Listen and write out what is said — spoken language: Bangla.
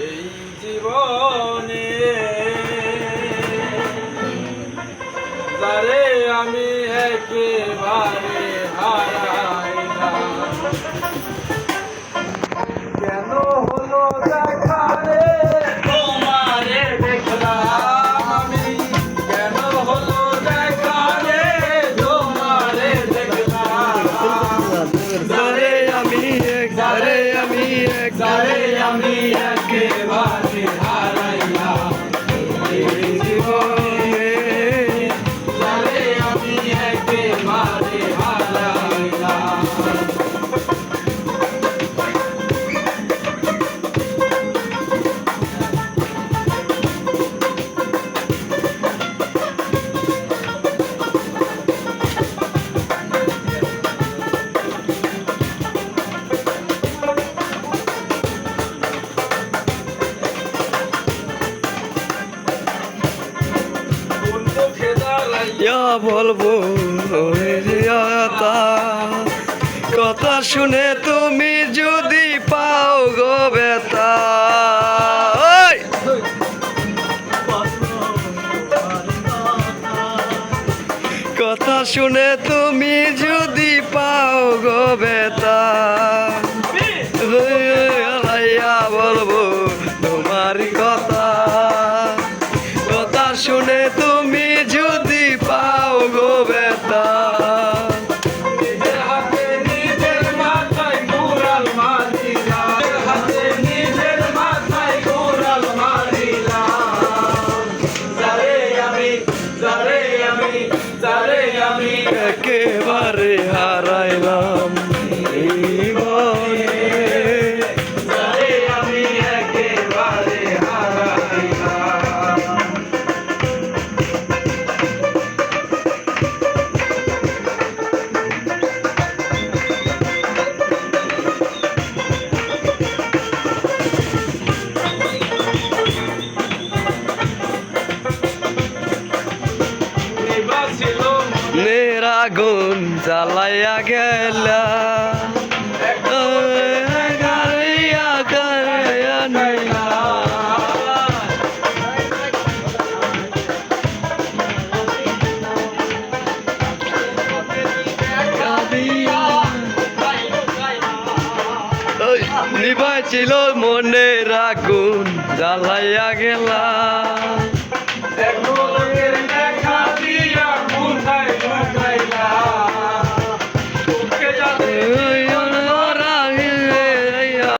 এই জীবনে যারে আমি একেবারে ইয়া বলব কথা শুনে তুমি যদি পাও গো কথা শুনে তুমি যদি পাও গো বেতা বলব তোমার কথা। কথা শুনে তুমি আমি একেবারে আগুন জ্বালাইয়া গেলা। নিবাইছিল মনে রাগুন জ্বালাইয়া গেলা।